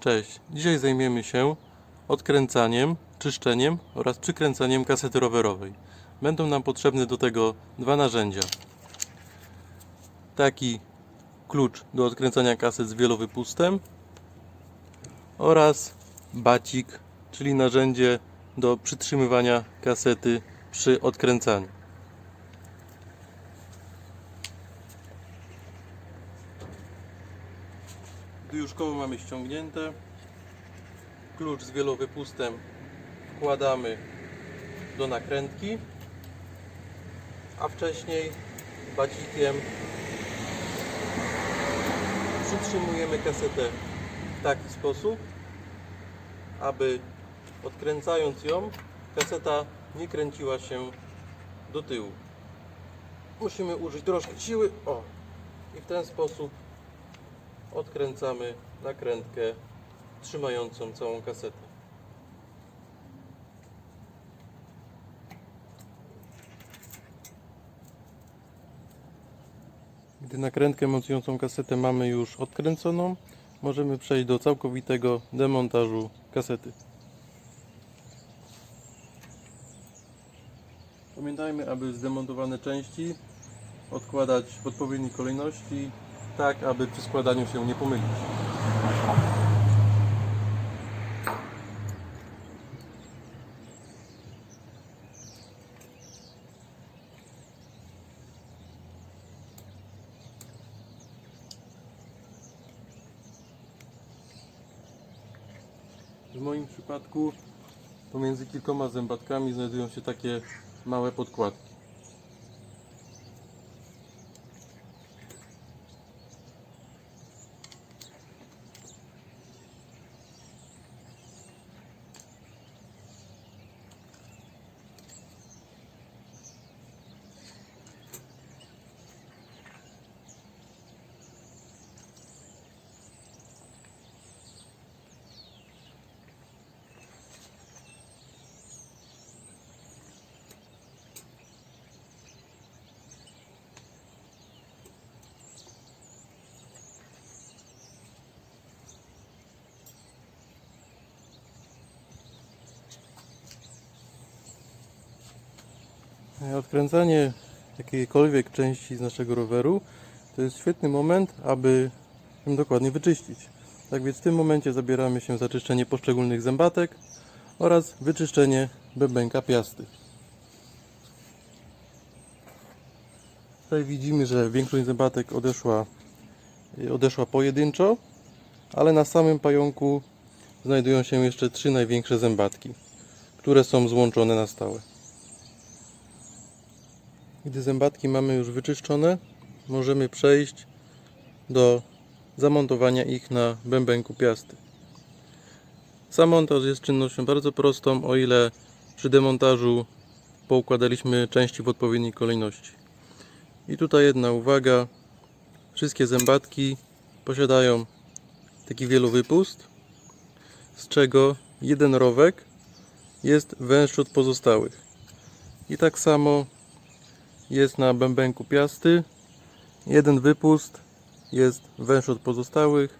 Cześć. Dzisiaj zajmiemy się odkręcaniem, czyszczeniem oraz przykręcaniem kasety rowerowej. Będą nam potrzebne do tego dwa narzędzia. Taki klucz do odkręcania kaset z wielowypustem oraz bacik, czyli narzędzie do przytrzymywania kasety przy odkręcaniu. Gdy już koło mamy ściągnięte, klucz z wielowypustem wkładamy do nakrętki, a wcześniej bacikiem przytrzymujemy kasetę w taki sposób, aby odkręcając ją, kaseta nie kręciła się do tyłu. Musimy użyć troszkę siły, o, i w ten sposób odkręcamy nakrętkę trzymającą całą kasetę. Gdy nakrętkę mocującą kasetę mamy już odkręconą, możemy przejść do całkowitego demontażu kasety. Pamiętajmy, aby zdemontowane części odkładać w odpowiedniej kolejności, tak aby przy składaniu się nie pomylić. W moim przypadku pomiędzy kilkoma zębatkami znajdują się takie małe podkładki. Odkręcanie jakiejkolwiek części z naszego roweru to jest świetny moment, aby ją dokładnie wyczyścić. Tak więc w tym momencie zabieramy się za czyszczenie poszczególnych zębatek oraz wyczyszczenie bębenka piasty. Tutaj widzimy, że większość zębatek odeszła, odeszła pojedynczo, ale na samym pająku znajdują się jeszcze trzy największe zębatki, które są złączone na stałe. Gdy zębatki mamy już wyczyszczone, możemy przejść do zamontowania ich na bębenku piasty. Sam montaż jest czynnością bardzo prostą, o ile przy demontażu poukładaliśmy części w odpowiedniej kolejności. I tutaj jedna uwaga. Wszystkie zębatki posiadają taki wielowypust, z czego jeden rowek jest węższy od pozostałych. I tak samo jest na bębenku piasty. Jeden wypust jest węższy od pozostałych,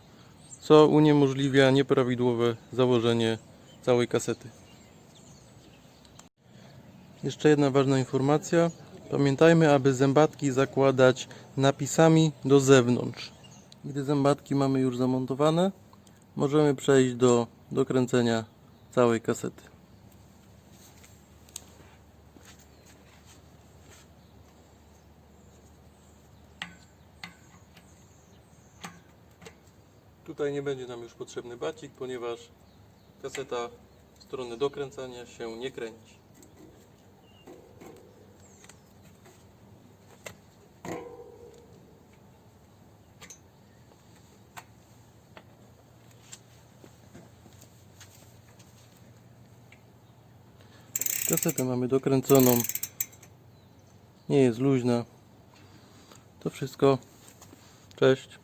co uniemożliwia nieprawidłowe założenie całej kasety. Jeszcze jedna ważna informacja. Pamiętajmy, aby zębatki zakładać napisami do zewnątrz. Gdy zębatki mamy już zamontowane, możemy przejść do dokręcenia całej kasety. Tutaj nie będzie nam już potrzebny bacik, ponieważ kaseta w stronę dokręcania się nie kręci. Kasetę mamy dokręconą. Nie jest luźna. To wszystko. Cześć.